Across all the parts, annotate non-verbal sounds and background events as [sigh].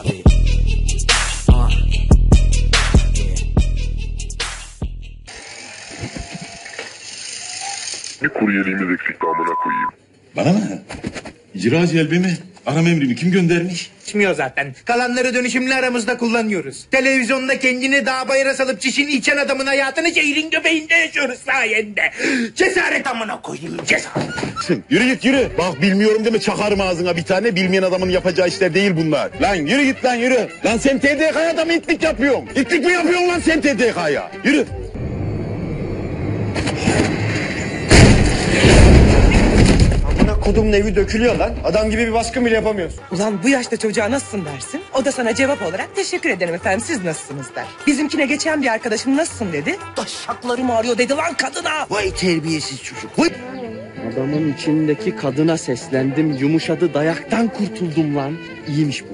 Abi. Ah. Yeah. Bir kuryeliğimiz eksikti amına koyayım. Bana mı? İcra celbi mi? Aram emrini kim göndermiş? Geçmiyor zaten. Kalanları dönüşümlü aramızda kullanıyoruz. Televizyonda kendini dağ bayıra salıp çişini içen adamın hayatını şehrin göbeğinde yaşıyoruz sayende. Cesaret amına koyayım cesaret. Yürü git yürü. Bak bilmiyorum deme çakarım ağzına bir tane. Bilmeyen adamın yapacağı işler değil bunlar. Lan yürü git lan yürü. Lan sen TDK'ya da mı itlik yapıyorsun? İtlik mi yapıyorsun lan sen TDK'ya? Yürü. Kodumun evi dökülüyor lan. Adam gibi bir baskın bile yapamıyoruz. Ulan bu yaşta çocuğa nasılsın dersin. O da sana cevap olarak teşekkür ederim efendim siz nasılsınız der. Bizimkine geçen bir arkadaşım nasılsın dedi. Taşaklarım ağrıyor dedi lan kadına. Vay terbiyesiz çocuk. Vay. Adamın içindeki kadına seslendim. Yumuşadı dayaktan kurtuldum lan. İyiymiş bu.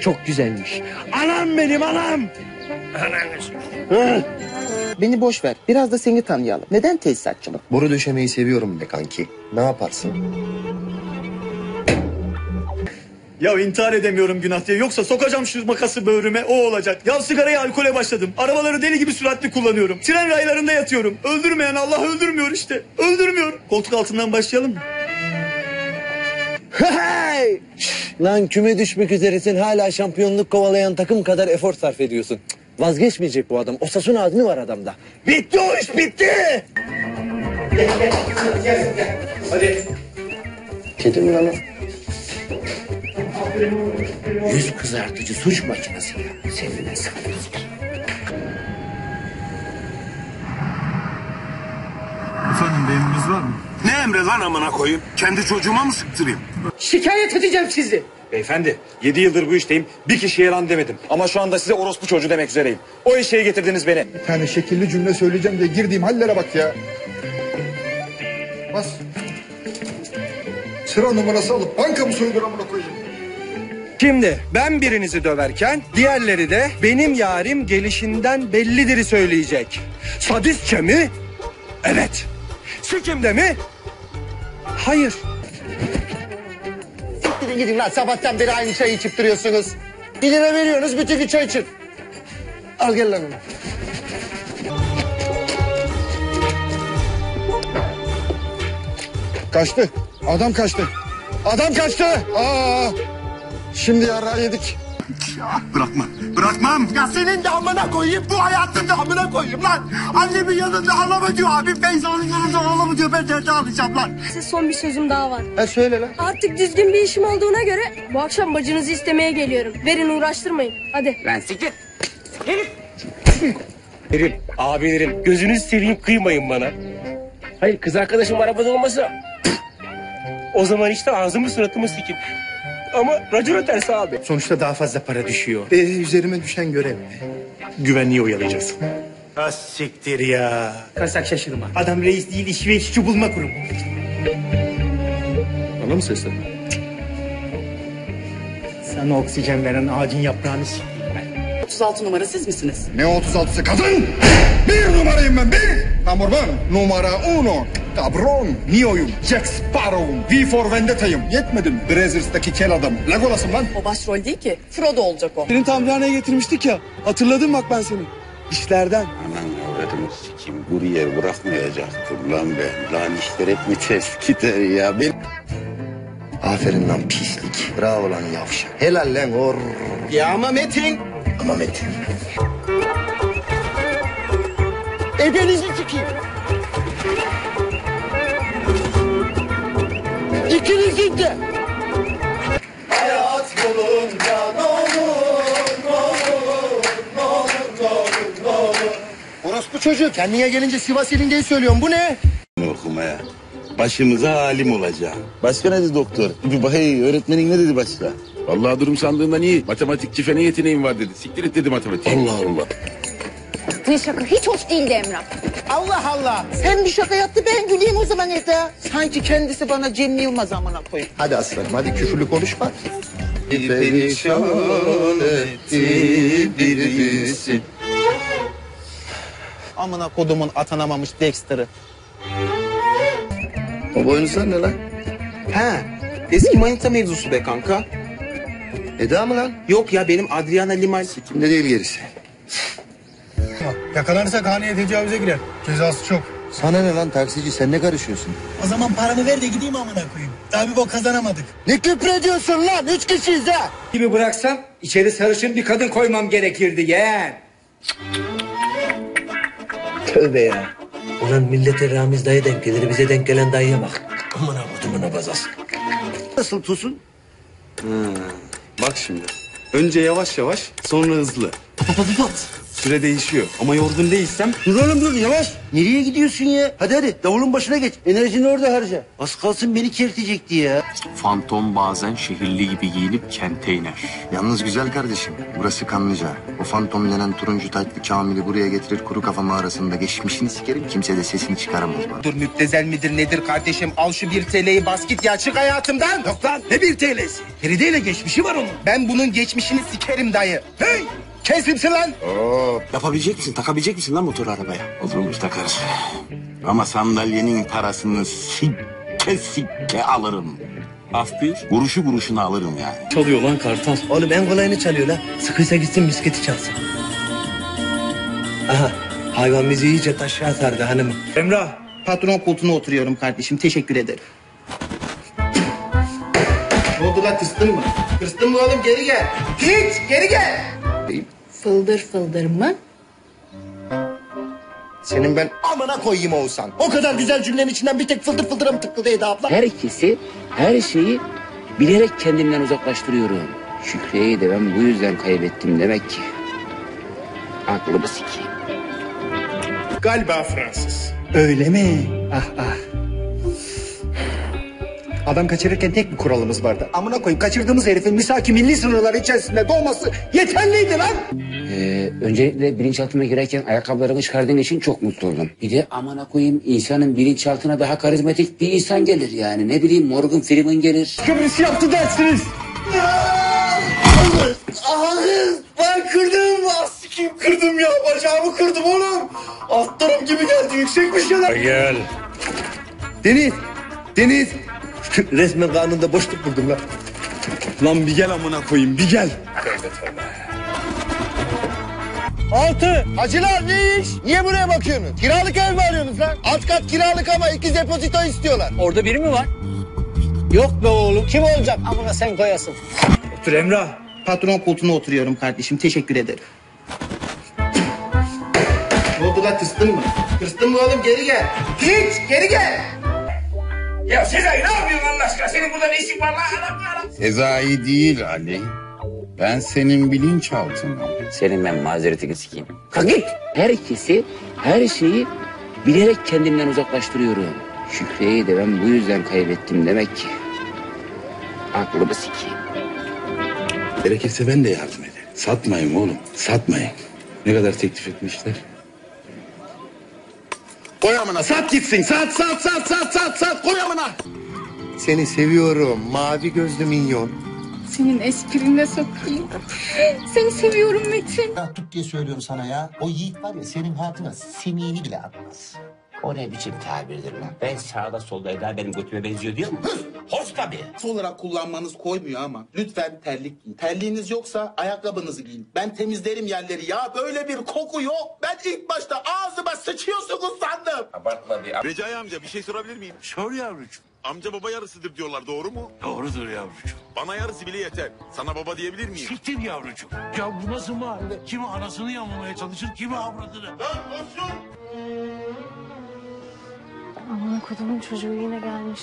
Çok güzelmiş. Anam benim anam. Beni boş ver. Biraz da seni tanıyalım. Neden tesisatçılık? Boru döşemeyi seviyorum be kanki. Ne yaparsın? Ya intihar edemiyorum günah diye. Yoksa sokacağım şu makası böğrüme o olacak. Ya sigaraya alkole başladım. Arabaları deli gibi süratli kullanıyorum. Tren raylarında yatıyorum. Öldürmeyen Allah öldürmüyor işte. Öldürmüyor. Koltuk altından başlayalım mı? [laughs] Hey! Lan küme düşmek üzeresin hala şampiyonluk kovalayan takım kadar efor sarf ediyorsun. Cık, Vazgeçmeyecek bu adam. O sasun azmi var adamda. Bitti o iş bitti. Kedi mi lan o? Yüz kızartıcı suç makinesi ya. Seninle sanıyorsun. Efendim bir emriniz var mı? Ne emre lan amına koyayım? Kendi çocuğuma mı sıktırayım? Şikayet edeceğim sizi. Beyefendi 7 yıldır bu işteyim. Bir kişiye lan demedim. Ama şu anda size orospu çocuğu demek üzereyim. O eşeğe getirdiniz beni. Bir tane şekilli cümle söyleyeceğim diye girdiğim hallere bak ya. Bas. Sıra numarası alıp banka mı soyulur amına koyayım? Şimdi ben birinizi döverken diğerleri de benim yarim gelişinden bellidir'i söyleyecek. Sadistçe mi? Evet. Sikimde mi? Hayır. Siktirin gidin lan. Sabahtan beri aynı çayı içip duruyorsunuz. Bir lira veriyorsunuz bütün gün çay için. Al gel lan onu. Kaçtı. Adam kaçtı. Adam kaçtı. Aa! Şimdi yara yedik. Bırakma. Bırakmam. Ya senin de amına koyayım bu hayatın da amına koyayım lan. Annemin yanında ağlama diyor abi. Feyza'nın yanında ağlama diyor. Ben nerede ağlayacağım lan? Size son bir sözüm daha var. Ha söyle lan. Artık düzgün bir işim olduğuna göre bu akşam bacınızı istemeye geliyorum. Verin uğraştırmayın. Hadi. Derim, abilerim gözünüzü seveyim kıymayın bana. Hayır kız arkadaşım arabada olmasa o zaman işte ağzımı suratımı sikin. Ama racona tersi abi. Sonuçta daha fazla para düşüyor. Ee, üzerime düşen görev. Güvenliği oyalayacaksın. Ha siktir ya. Kasak şaşırma. Adam reis değil iş ve işçi bulma kurumu. Bana mı seslen? Sana oksijen veren ağacın yaprağını ben. 36 numara siz misiniz? Ne 36'sı kadın? Bir numarayım ben bir. Tamur ben. Numara uno. Cabron. Neo'yum. Jack Sparrow'um. V for Vendetta'yım. Yetmedi mi? Brazzers'taki kel adamım. Legolas'ım lan. O başrol değil ki. Frodo olacak o. Seni tamirhaneye getirmiştik ya. Hatırladın bak ben seni. İşlerden. Anan avradını sikeyim. Kuryer bırakmayacaktım lan ben. Lan işler hep mi ters gider ya? Ben... Aferin lan pislik. Bravo lan yavşak. Helal lan or. Ya ama Metin. Ama Metin. Ebenizi sikeyim. İkinizin de. Orospu çocuğu. Kendine gelince Sivas ilindeyi söylüyorum. Bu ne? okumaya. Başımıza alim olacağım. Başka ne dedi doktor? Bir bakayım öğretmenin ne dedi başka? Vallahi durum sandığından iyi. Matematikçi fene yeteneğim var dedi. Siktir et dedi matematik. Allah Allah. Ne şaka hiç hoş değildi Emrah. Allah Allah. Sen bir şaka yaptı ben güleyim o zaman Eda. Sanki kendisi bana Cem Yılmaz amına koyayım. Hadi aslanım hadi küfürlü konuşma. Perişan etti birisi. Amına kodumun atanamamış Dexter'ı. O boynuzlar ne lan? He eski manita mevzusu be kanka. Eda mı lan? Yok ya benim Adriana Limal. Kimde değil gerisi. Yakalanırsak haneye tecavüze girer. Cezası çok. Sana ne lan taksici sen ne karışıyorsun? O zaman paramı ver de gideyim amına koyayım. Daha bir bok kazanamadık. Ne küfrediyorsun lan? Üç kişiyiz ha. Gibi bıraksam içeri sarışın bir kadın koymam gerekirdi yeğen. Tövbe ya. Ulan millete Ramiz dayı denk gelir bize denk gelen dayıya bak. Aman avudumuna bazas. Nasıl tusun? Bak şimdi. Önce yavaş yavaş sonra hızlı. Pat pat pat pat. Süre değişiyor ama yorgun değilsem Dur oğlum dur yavaş. Nereye gidiyorsun ya? Hadi hadi davulun başına geç. Enerjini orada harca. Az kalsın beni kertecekti ya. Fantom bazen şehirli gibi giyinip kente iner. Yalnız güzel kardeşim, burası Kanlıca. O fantom denen turuncu taytlı Kamil'i buraya getirir kuru kafa mağarasında geçmişini sikerim. Kimse de sesini çıkaramaz bana. Dur müptezel midir nedir kardeşim? Al şu bir TL'yi bas git ya çık hayatımdan. Yok lan ne bir TL'si? Feride'yle geçmişi var onun. Ben bunun geçmişini sikerim dayı. Hey! Kesimsin lan. Yapabilecek misin? Takabilecek misin lan motor arabaya? Oturmuş takarız. Ama sandalyenin parasını sikke sikke alırım. Af bir, kuruşu kuruşuna alırım yani. Çalıyor lan kartal. Oğlum en kolayını çalıyor la. Sıkıysa gitsin misketi çalsın. Aha hayvan bizi iyice taşa sardı hanımım. Emrah. Patron koltuğuna oturuyorum kardeşim. Teşekkür ederim. Ne oldu lan tırstın mı? Tırstın mı oğlum geri gel. Hiç geri gel. Fıldır fıldır mı? Senin ben amına koyayım Oğuzhan. O kadar güzel cümlenin içinden bir tek fıldır fıldıra mı tıkladı Eda abla? Herkesi, her şeyi bilerek kendimden uzaklaştırıyorum. Şükriye'yi de ben bu yüzden kaybettim demek ki. Aklımı sikeyim. Galiba Fransız. Öyle mi? Ah ah. Adam kaçırırken tek bir kuralımız vardı. Amına koyayım kaçırdığımız herifin misaki milli sınırlar içerisinde doğması yeterliydi lan. Ee, öncelikle bilinçaltıma girerken ayakkabılarını çıkardığın için çok mutlu oldum. Bir de amına koyayım insanın bilinçaltına daha karizmatik bir insan gelir yani. Ne bileyim Morgan Freeman gelir. Kıbrıs yaptı dersiniz. Ben kırdım. Asikim kırdım ya. Bacağımı kırdım oğlum. Alt taraf gibi geldi. Yüksekmiş ya lan. Gel. Deniz. Deniz. [laughs] Resmen karnında boşluk buldum lan. lan bir gel amına koyayım bir gel. Altı. Hacılar ne iş? Niye buraya bakıyorsunuz? Kiralık ev mi arıyorsunuz lan? Alt kat kiralık ama iki depozito istiyorlar. Orada biri mi var? Yok be oğlum kim olacak? Amına sen koyasın. Otur Emrah. Patron koltuğuna oturuyorum kardeşim. Teşekkür ederim. Ne oldu lan tırstın mı? Tırstın mı oğlum geri gel. Hiç geri gel. Ya Sezai ne yapıyorsun Allah aşkına? Senin burada ne işin var lan? Adam, adam. Sezai değil Ali. Ben senin bilinçaltınım. Senin ben mazeretini sikeyim. Kalk git. Herkesi, her şeyi bilerek kendimden uzaklaştırıyorum. Şükriye'yi de ben bu yüzden kaybettim demek ki. Aklımı sikeyim. Gerekirse ben de yardım ederim. Satmayın oğlum, satmayın. Ne kadar teklif etmişler? Koy amına sat gitsin. Sat sat sat sat sat sat koy amına. Seni seviyorum mavi gözlü minyon. Senin esprine sokayım. Seni seviyorum Metin. Ya tut diye söylüyorum sana ya. O yiğit var ya senin hatına simiğini bile atmaz. O ne biçim tabirdir lan? Ben sağda solda Eda benim götüme benziyor diyor mu? Hoş tabii. Su olarak kullanmanız koymuyor ama lütfen terlik giyin. Terliğiniz yoksa ayakkabınızı giyin. Ben temizlerim yerleri. Ya böyle bir koku yok. Ben ilk başta ağzıma sıçıyorsunuz sandım. Abartma bir Recai amca bir şey sorabilir miyim? Sor yavrucuğum. Amca baba yarısıdır diyorlar doğru mu? Doğrudur yavrucuğum. Bana yarısı bile yeter. Sana baba diyebilir miyim? Siktir yavrucuğum. Ya bu nasıl mahalle? Kimi anasını yamamaya çalışır, kimi avradını. Aman kodumun çocuğu yine gelmiş.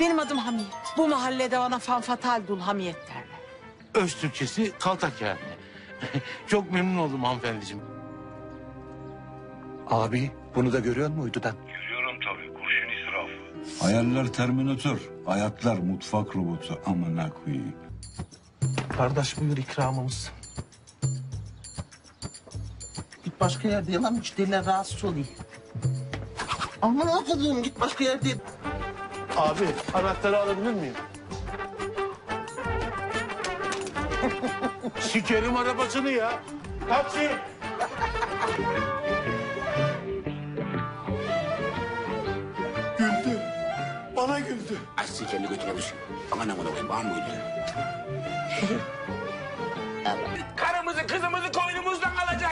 Benim adım Hamiyet. Bu mahallede bana fanfatal dul Hamiyet derler. Öz Türkçesi kaltak yani. [laughs] Çok memnun oldum hanımefendiciğim. Abi bunu da görüyor musun uydudan? Görüyorum tabii. Kurşun israfı. Hayaller Terminator, hayatlar mutfak robotu. Amına koyayım. Kardeş buyur ikramımız. Başka yerde yalan müşteriler rahatsız oluyor. Aman akıllım git başka yerde. Abi anahtarı alabilir miyim? [laughs] Sikerim arabasını ya. Taksi. Güldü. güldü. Açsın kendi götüne düşün. Aman aman aman var mı öyle? Karımızı kızımızı koynumuzdan alacaksın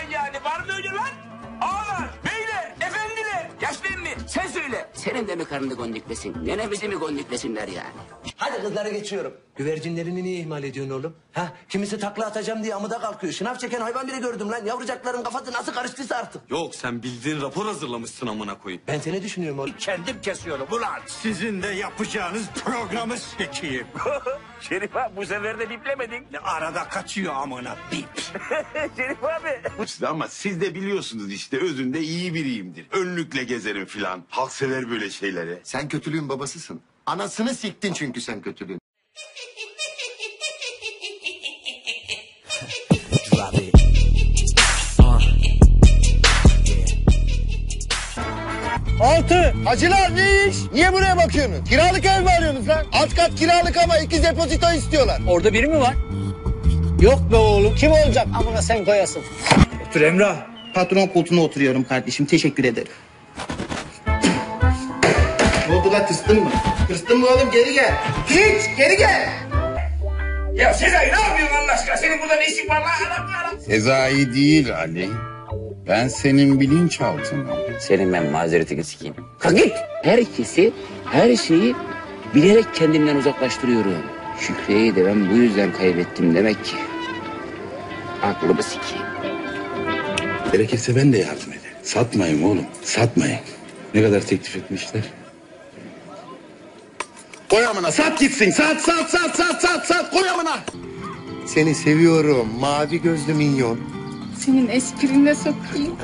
Senin de mi karını gondiklesin? Nenemizi mi gondiklesinler yani? Hadi kızlara geçiyorum. Güvercinlerini niye ihmal ediyorsun oğlum? Ha? Kimisi takla atacağım diye amuda kalkıyor. Şınav çeken hayvan biri gördüm lan. Yavrucakların kafası nasıl karıştıysa artık. Yok sen bildiğin rapor hazırlamışsın amına koyayım. Ben seni düşünüyorum oğlum. Kendim kesiyorum ulan. Sizin de yapacağınız programı çekeyim. [laughs] Şerif abi bu sefer de biplemedin. Arada kaçıyor amına bip. [laughs] Şerif abi. İşte ama siz de biliyorsunuz işte özünde iyi biriyimdir. Önlükle gezerim filan. Halk sever böyle şeyleri. Sen kötülüğün babasısın. Anasını siktin çünkü sen kötülüğün. Altı. Hacılar ne iş? Niye buraya bakıyorsunuz? Kiralık ev mi arıyorsunuz lan? Alt kat kiralık ama iki depozito istiyorlar. Orada biri mi var? Yok be oğlum. Kim olacak? Amına sen koyasın. Otur Emrah. Patron koltuğuna oturuyorum kardeşim. Teşekkür ederim. Ne oldu lan tırstın mı? Tırstın mı oğlum geri gel. Hiç geri gel. Ya Sezai ne yapıyorsun Allah aşkına? Senin burada ne işin var lan? Adam adam. Sezai değil Ali. Ben senin bilinçaltınım. Senin ben mazeretini sikeyim. Kalk git. Herkesi, her şeyi bilerek kendimden uzaklaştırıyorum. Şükriye'yi de ben bu yüzden kaybettim demek ki. Aklımı sikeyim. Gerekirse ben de yardım ederim. Satmayın oğlum. Satmayın. Ne kadar teklif etmişler? Koy amına sat gitsin. Sat sat sat sat sat sat. Koy amına. Seni seviyorum mavi gözlü minyon. Senin esprinle sokayım.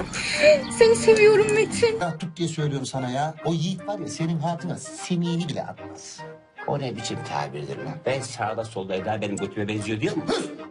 Seni seviyorum Metin. Ya tut diye söylüyorum sana ya. O yiğit var ya senin hatına simiğini bile atmaz. O ne biçim tabirdir lan? Ben sağda solda Eda benim götüme benziyor diyor mu?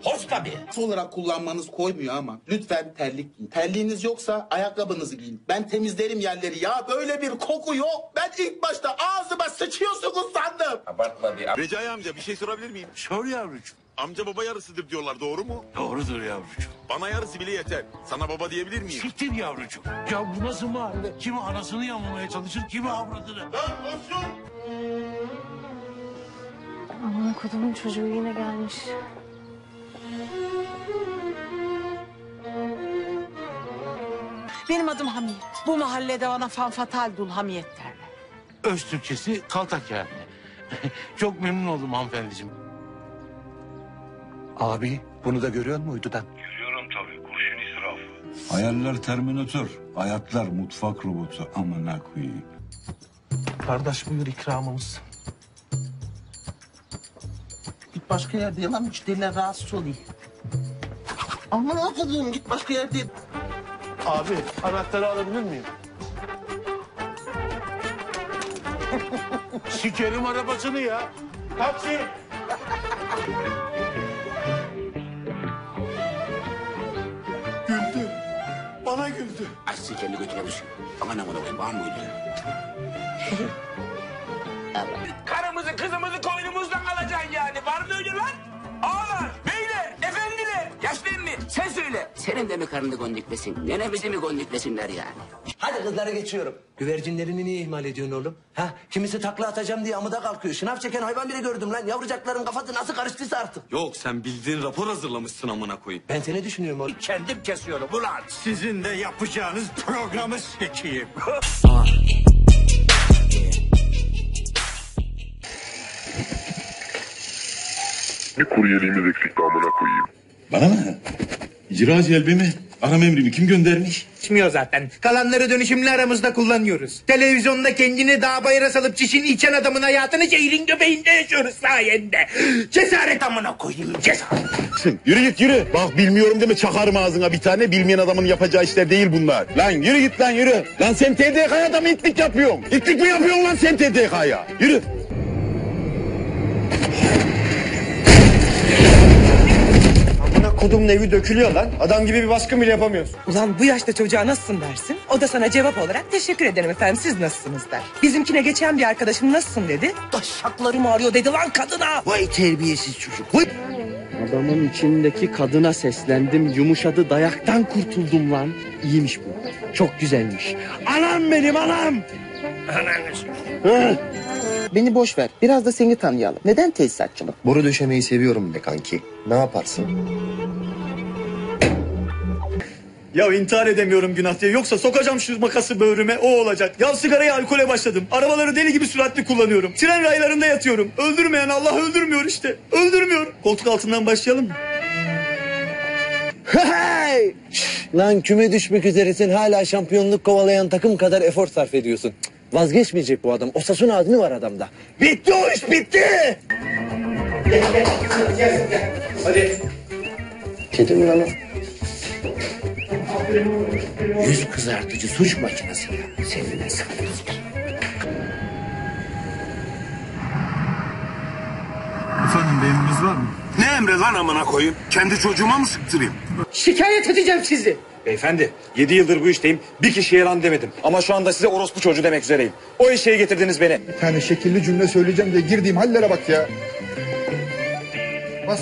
Hoş tabii. olarak kullanmanız koymuyor ama lütfen terlik giyin. Terliğiniz yoksa ayakkabınızı giyin. Ben temizlerim yerleri. Ya böyle bir koku yok. Ben ilk başta ağzıma sıçıyorsunuz sandım. Abartma bir. Recai amca bir şey sorabilir miyim? Sor yavrucuğum. Amca baba yarısıdır diyorlar doğru mu? Doğrudur yavrucuğum. Bana yarısı bile yeter. Sana baba diyebilir miyim? Siktir yavrucuğum. Ya bu nasıl mahalle? Kimi anasını yamamaya çalışır, kimi avradını. Aman kodumun çocuğu yine gelmiş. Benim adım Hamiyet. Bu mahallede bana fanfatal dul Hamiyet derler. Öz Türkçesi kaltak yani. [laughs] Çok memnun oldum hanımefendiciğim. Abi bunu da görüyor musun uydudan? Görüyorum tabii. Kurşun israfı. Hayaller terminatör, hayatlar mutfak robotu. Amına koyayım. Kardeş buyur ikramımız. Git başka yerde yalan müşteriler rahatsız oluyor. Aman akıllım git başka yerde. Abi anahtarı alabilir miyim? [laughs] Sikerim arabasını ya. Taksi. Bana güldü. Açsın kendi götüne düşün. Aman aman aman var mı Senin de mi karını gondiklesin? Nenemizi mi gondiklesinler yani? Hadi kızlara geçiyorum. Güvercinlerini niye ihmal ediyorsun oğlum? Ha? Kimisi takla atacağım diye amuda kalkıyor. Şınav çeken hayvan biri gördüm lan. Yavrucakların kafası nasıl karıştıysa artık. Yok sen bildiğin rapor hazırlamışsın amına koyayım. Ben seni düşünüyorum oğlum. Kendim kesiyorum ulan. Sizin de yapacağınız programı çekeyim. Bir [laughs] kuryeliğimiz eksikti amına koyayım. Bana mı? İcra celbi mi? Aram emrimi kim göndermiş? İçmiyor zaten. Kalanları dönüşümlü aramızda kullanıyoruz. Televizyonda kendini dağ bayıra salıp çişini içen adamın hayatını şehrin göbeğinde yaşıyoruz sayende. Cesaret amına koyayım cesaret. Yürü git yürü. Bak bilmiyorum deme çakarım ağzına bir tane. Bilmeyen adamın yapacağı işler değil bunlar. Lan yürü git lan yürü. Lan sen TDK'ya mı itlik yapıyorsun? İtlik mi yapıyorsun lan sen TDK'ya? Yürü. Amına kodumun evi dökülüyor lan. Adam gibi bir baskın bile yapamıyoruz. Ulan bu yaşta çocuğa nasılsın dersin. O da sana cevap olarak teşekkür ederim efendim siz nasılsınız der. Bizimkine geçen bir arkadaşım nasılsın dedi. Taşaklarım ağrıyor dedi lan kadına. Vay terbiyesiz çocuk. Vay. Adamın içindeki kadına seslendim, yumuşadı, dayaktan kurtuldum lan. İyiymiş bu. Çok güzelmiş. Anam benim anam. Beni boş ver. Biraz da seni tanıyalım. Neden tesisatçılık? Boru döşemeyi seviyorum be kanki. Ne yaparsın? Ya intihar edemiyorum günah diye. Yoksa sokacağım şu makası böğrüme o olacak. Ya sigaraya alkole başladım. Arabaları deli gibi süratli kullanıyorum. Tren raylarında yatıyorum. Öldürmeyen Allah öldürmüyor işte. Öldürmüyor. Koltuk altından başlayalım mı? Hey! Lan küme düşmek üzeresin hala şampiyonluk kovalayan takım kadar efor sarf ediyorsun. Vazgeçmeyecek bu adam. Osasuna adını var adamda. Bitti o iş bitti. Hadi. Kedi mi lan o? Yüz kızartıcı suç makinesi. Seninle sıkılırız. Efendim bir emriniz var mı? Ne emre lan amına koyayım? Kendi çocuğuma mı sıktırayım? Şikayet edeceğim sizi. Beyefendi 7 yıldır bu işteyim. Bir kişiye lan demedim. Ama şu anda size orospu çocuğu demek üzereyim. O eşeğe getirdiniz beni. Bir tane şekilli cümle söyleyeceğim diye girdiğim hallere bak ya. Bas.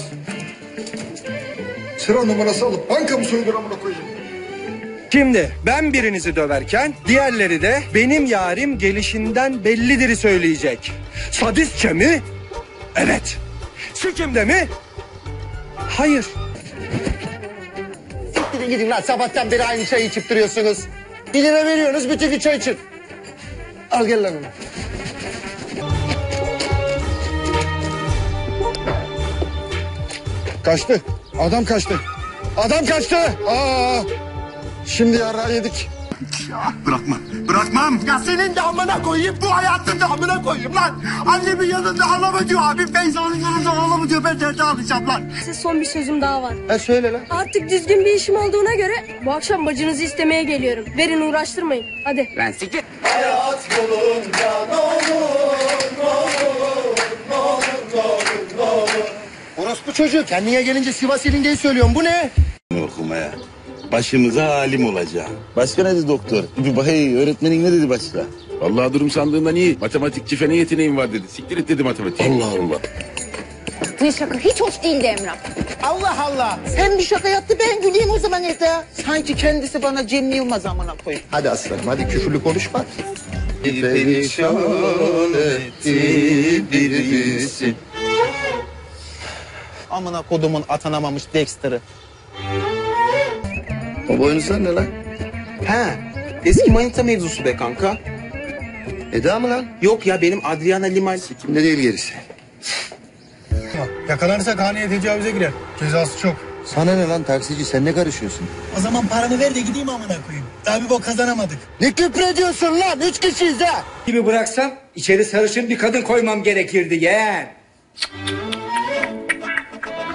Sıra numarası alıp banka mı soyulur amına koyayım? Şimdi ben birinizi döverken diğerleri de benim yarim gelişinden bellidir'i söyleyecek. Sadistçe mi? Evet. Sikimde mi? Hayır. Siktirin gidin lan. Sabahtan beri aynı çayı içip duruyorsunuz. Bir lira veriyorsunuz bütün gün çay için. Al gel lan onu. Kaçtı. Adam kaçtı. Adam kaçtı. Aa! Şimdi yara yedik. Bırakmam. Bırakmam. Ya senin de amına koyayım. Bu hayatın da amına koyayım lan. Annemin yanında ağlama diyor abi. Feyza'nın yanında ağlama diyor. Ben nerede ağlayacağım lan? Size son bir sözüm daha var. Ha söyle lan. Artık düzgün bir işim olduğuna göre bu akşam bacınızı istemeye geliyorum. Verin uğraştırmayın. Hadi. Lan siktir. Hayat yolunda ne olur, ne olur, ne olur, ne olur, ne olur. Orospu çocuğu kendine gelince Sivas ilindeyi söylüyorum. Bu ne? Okumaya. Başımıza alim olacağım. Başka ne dedi doktor? Bakay öğretmenin ne dedi başka? Vallahi durum sandığından iyi. Matematikçi fene yeteneğim var dedi. Siktir et dedi matematik. Allah Allah. Ne şaka hiç hoş değildi Emrah. Allah Allah. Sen bir şaka yaptı ben güleyim o zaman Eda. Sanki kendisi bana Cem Yılmaz amına koyayım. Hadi aslanım hadi küfürlü konuşma. Bir perişan etti bir bilsin. Amına kodumun atanamamış Dexter'ı. O boynuzlar ne lan? He. Eski manita mevzusu be kanka. Eda mı lan? Yok ya benim Adriana Limal. Kimde değil gerisi. Yakalanırsak haneye tecavüze girer. Cezası çok. Sana ne lan taksici sen ne karışıyorsun? O zaman paramı ver de gideyim amına koyayım. Daha bir bok kazanamadık. Ne küfrediyorsun lan? Üç kişiyiz ha. Gibi bıraksam içeri sarışın bir kadın koymam gerekirdi yeğen.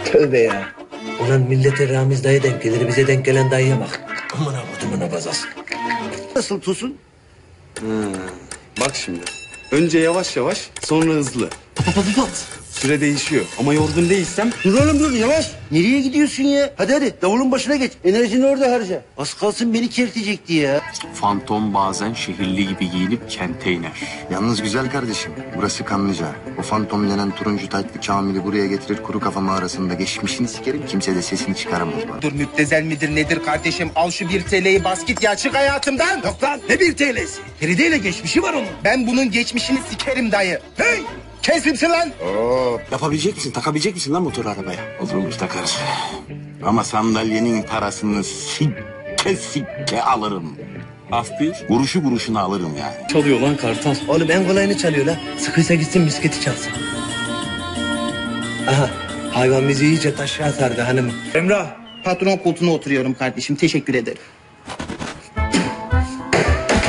Tövbe ya. Ulan millete Ramiz dayı denk gelir. Bize denk gelen dayıya bak. Aman avutumuna bazasın. Nasıl tusun? Ha, bak şimdi. Önce yavaş yavaş sonra hızlı. Pat pat pat pat. Süre değişiyor ama yorgun değilsem Dur oğlum dur yavaş. Nereye gidiyorsun ya? Hadi hadi davulun başına geç. Enerjini orada harca. Az kalsın beni kertecekti ya. Fantom bazen şehirli gibi giyinip kente iner. Yalnız güzel kardeşim. Burası Kanlıca. O fantom denen turuncu taytlı Kamil'i buraya getirir kuru kafa mağarasında geçmişini sikerim. Kimse de sesini çıkaramaz bana. Dur müptezel midir nedir kardeşim? Al şu bir TL'yi bas git ya çık hayatımdan. Yok lan ne bir TL'si? Feride ile geçmişi var onun. Ben bunun geçmişini sikerim dayı. Hey! Kes kimsin lan? Oo. Yapabilecek misin? Takabilecek misin lan motor arabaya? Oturmuş takarız. Ama sandalyenin parasını sikke sikke alırım. Af bir, kuruşu kuruşuna alırım yani. Çalıyor lan kartal. Oğlum en kolayını çalıyor lan. Sıkıysa gitsin misketi çalsın. Aha hayvan bizi iyice taşa atardı hanımım. Emrah. Patron koltuğuna oturuyorum kardeşim. Teşekkür ederim.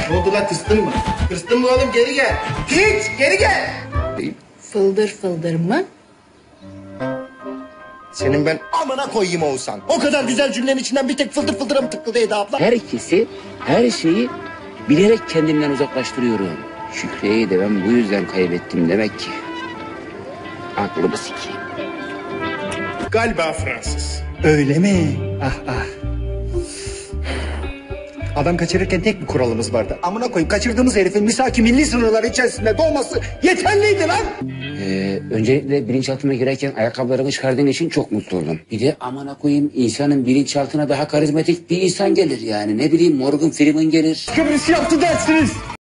ne oldu lan kıstın mı? Kıstın mı oğlum geri gel. Hiç geri gel. Fıldır fıldır mı? Senin ben amına koyayım Oğuzhan. O kadar güzel cümlenin içinden bir tek fıldır fıldıra mı tıkıldı Eda abla? Herkesi, her şeyi bilerek kendimden uzaklaştırıyorum. Şükriye'yi de ben bu yüzden kaybettim demek ki. Aklımı sikeyim. Galiba Fransız. Öyle mi? Ah ah. Adam kaçırırken tek bir kuralımız vardı. Amına koyayım kaçırdığımız herifin misaki milli sınırlar içerisinde doğması yeterliydi lan. Ee, öncelikle bilinçaltıma girerken ayakkabılarını çıkardığın için çok mutlu oldum. Bir de amana koyayım insanın bilinçaltına daha karizmatik bir insan gelir yani. Ne bileyim Morgan Freeman gelir. Kıbrıs yaptı dersiniz.